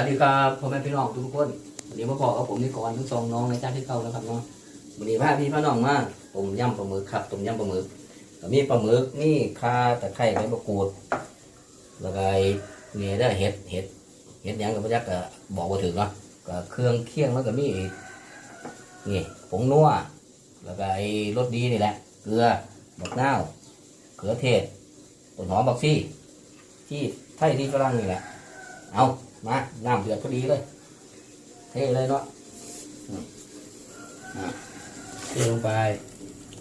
วัสดีครับพ่อแม่พี่น้องทุกคนวันนี้มาพอกับผมนี่ก่อนทั้งสองน้องในจ้าที่เก่าแล้วครับเนาะวันนี้พาพี่พี่น้องมาต้มยำปลาหมึกครับต้มยำปลาหมึกมีปลาหมึกนี่ข่าตะไคร้ใบมะกรูดแล้วก็นี่ได้เห็ดเห็ดเห็ดยังกับพระยักษ์ก็บอกว่าถึงเนาะก็เครื่องเคียงแล้วก็มีนี่ผงนัวแล้วก็ไอ้รสดีนี่แหละ เกลือบักนาวเขือเทศต้นหอมบักซี่ ที่ไทยที่ฝรั่งนี่แหละเอา มาน้ำเดือดพอดีเลยเทเลยเนาะอืมอะเทลงไป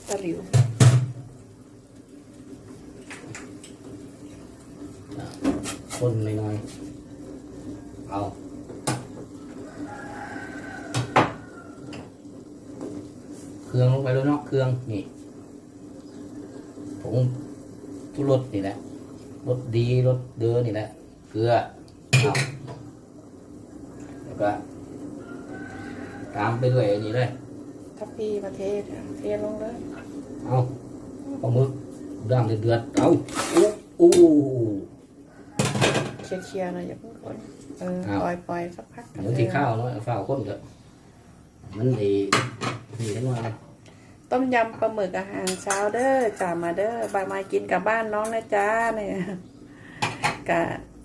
ตะหลิวคนหน่อยๆเอาเครื่องลงไปแล้วเนาะเครื่องนี่ผงทุรสนี่แหละรสดีรสเดือนี่แหละเกลือ เอาแล้วก็ตามไปด้วยอันนี้เลยทัพพีประเทศอะเทลงเลยเอาปลาหมึกด่างเดือดๆเอาอู้อู้เคลียร์ๆหน่อยอย่าเพิ่งคนเออครับปล่อยปล่อยสักพักเดี๋ยวที่ข้าวเนาะเอาข้าวข้นเถอะมันดีดีทั้งวันเลยต้มยำปลาหมึกอาหารเช้าเด้อจ่ามาเด้อบายมากินกับบ้านน้องนะจ๊ะเนี่ยกะทำ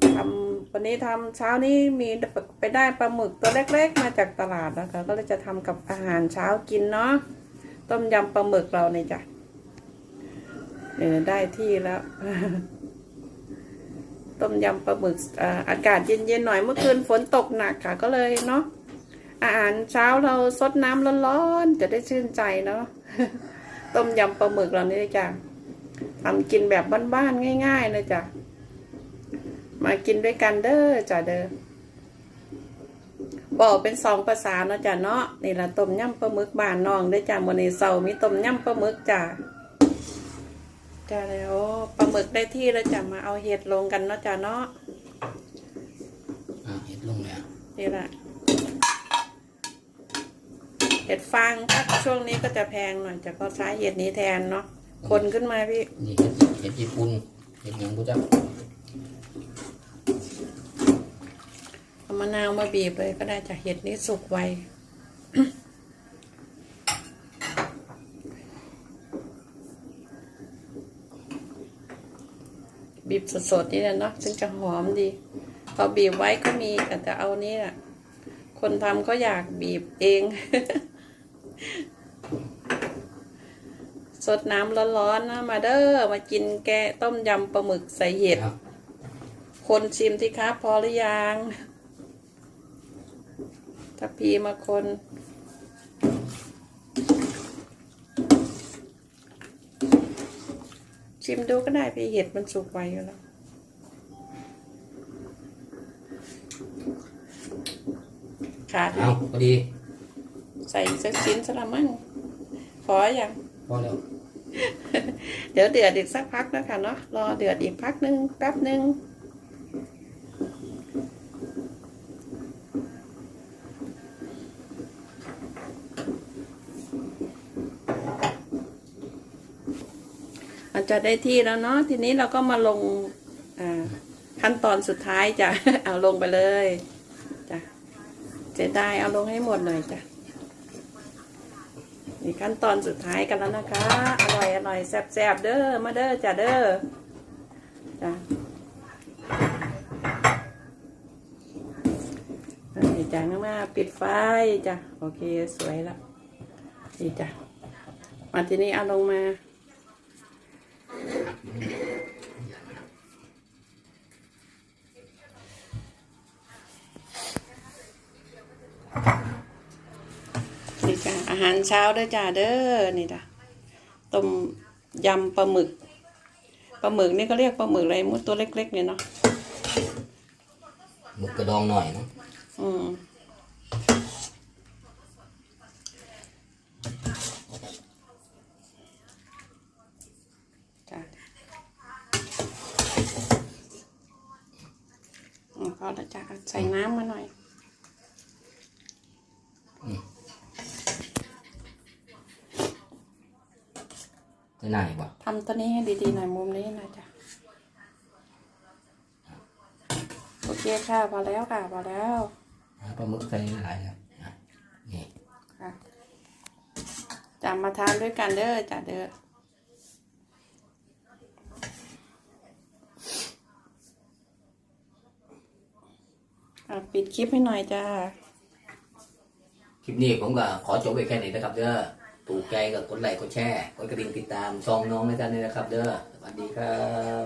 วันนี้ทำเช้านี้มีไปได้ปลาหมึกตัวเล็กๆ มาจากตลาดนะคะ ก็เลยจะทำกับอาหารเช้ากินเนาะต้มยำปลาหมึกเราเนี่ยจ้ะเออได้ที่แล้ว ต้มยำปลาหมึกอาอากาศเย็นๆหน่อยเมื่อคืนฝนตกหนักค่ะ ก็เลยเนาะอาหารเช้าเราซดน้ำร้อนๆจะได้ชื่นใจเนาะต้มยำปลาหมึกเรานี่จ้ะทำกินแบบบ้านๆง่ายๆเลยจ้ะ มากินด้วยกันเด้อจ้ะเด้อบอกเป็นสองภาษาเนาะจ้ะเนาะนี่ละต้มยำปลาหมึกบ้านน้องเด้อจ้ะมื้อนี้เสาร์มีต้มยำปลาหมึกจ้ะจ้าแล้วปลาหมึกได้ที่แล้วจ้ะมาเอาเห็ดลงกันเนาะจ้ะเนาะอะเห็ดลงแล้วนี่แหละเห็ดฟางถ้าช่วงนี้ก็จะแพงหน่อยจะก็ใช้เห็ดนี้แทนเนาะคนขึ้นมาพี่นี่เห็ดเห็ดญี่ปุ่นเห็ดหยังกูจักเอา มะนาวมาบีบเลยก็ได้จ้ะเห็ดนี้สุกไวบีบสดๆนี่แหละเนาะถึงจะหอมดี พอบีบไว้ก็มีแต่จะเอานี่แหละคนทำก็อยากบีบเองสดน้ำร้อนๆนะมาเด้อมากินแกะต้มยำปลาหมึกใส่เห็ดเอาคนชิมที่ครับพอหรือยัง ถ้าพีมาคน ชิมดูก็ได้พี่เห็ดมันสุกไวอยู่แล้วขาดเอาพอดี ใส่สักชิ้นสละมั่งพออย่างพอแล้ว เดี๋ยวเดือดอีกสักพักนะคะเนาะรอเดือดอีกพักหนึ่งแป๊บหนึ่ง จจะได้ที่แล้วเนาะทีนี้เราก็มาลงขั้นตอนสุดท้ายจ้ะเอาลงไปเลยจ้ะจะได้เอาลงให้หมดหน่อยจ้ะนี่ขั้นตอนสุดท้ายกันแล้วนะคะ อร่อยอร่อยแซ่บๆเด้อมาเด้อจ้ะเด้อจ้ะนี่จ้ะมาปิดไฟจ้ะโอเคสวยแล้วนี่จ้ะมาทีนี้เอาลงมา นี่จ้ะอาหารเช้าเด้อจ้าเด้อนี่จ้ะต้มยำปลาหมึกปลาหมึกนี่ก็เรียกปลาหมึกอะไรมุดตัวเล็กๆเนี่ยเนาะหมึกกระดองหน่อยเนาะอืมจ้ะ อืมพอแล้วจ้ะใส่น้ำมาหน่อยจะน่าอีกบ่ทำตัวนี้ให้ดีๆหน่อยมุมนี้หน่อยจ้ะโอเคเคค่ะพอแล้วค่ะพอแล้วหาปลาหมึกใส่หลายครับอะนี่ค่ะจะมาทานด้วยกันเด้อจ้ะเด้อ อะปิดคลิปให้หน่อยจ้า คลิปนี้ผมก็ขอจบไปแค่นี้นะครับเด้อถูกใจก็กดไลค์กดแชร์กดกระดิ่งติดตามซองน้องในจานนี้นะครับ เด้อสวัสดีครับ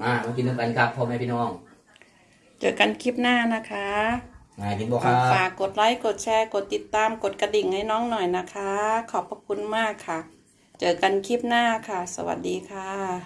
มามากินน้ำกันครับพ่อแม่พี่น้องเจอกันคลิปหน้านะคะมากินบ่ครับฝากกดไลค์กดแชร์กดติดตามกดกระดิ่งให้น้องหน่อยนะคะ ขอบพระคุณมากค่ะ เจอกันคลิปหน้าค่ะ สวัสดีค่ะ